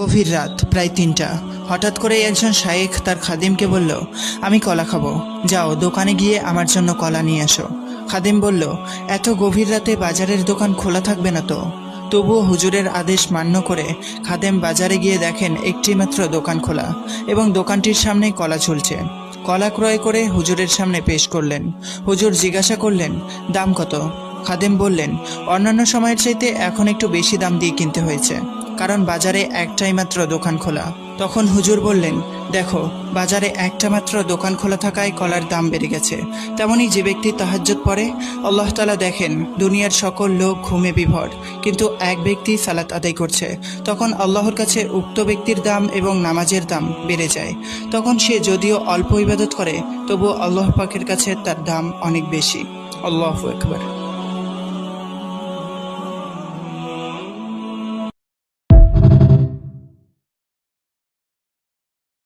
গভীর রাত, প্রায় তিনটা। হঠাৎ করে একজন শায়েখ তার খাদিমকে বলল, আমি কলা খাব। যাও, দোকানে গিয়ে আমার জন্য কলা নিয়ে আসো খাদিম বলল, এত গভীর রাতে বাজারের দোকান খোলা থাকবে না তো? তবুও হুজুরের আদেশ মান্য করে খাদেম বাজারে গিয়ে দেখেন একটি মাত্র দোকান খোলা এবং দোকানটির সামনে কলা ঝুলছে। কলা ক্রয় করে হুজুরের সামনে পেশ করলেন। হুজুর জিজ্ঞাসা করলেন, দাম কত? খাদেম বললেন, অন্যান্য সময়ের চাইতে এখন একটু বেশি দাম দিয়ে কিনতে হয়েছে। কারণ বাজারে একটাই মাত্র দোকান খোলা। তখন হুজুর বললেন, দেখো, বাজারে একটা মাত্র দোকান খোলা থাকায় কলার দাম বেড়ে গেছে। তেমনি যে ব্যক্তি তাহাজ্জুদ পড়ে, আল্লাহ তালা দেখেন, দুনিয়ার সকল লোক ঘুমে বিভর। কিন্তু এক ব্যক্তি সালাত আদায় করছে। তখন আল্লাহর কাছে উক্ত ব্যক্তির দাম এবং নামাজের দাম বেড়ে যায়। তখন সে যদিও অল্প ইবাদত করে তবু আল্লাহ পাকের কাছে তার দাম অনেক বেশি। আল্লাহ একবার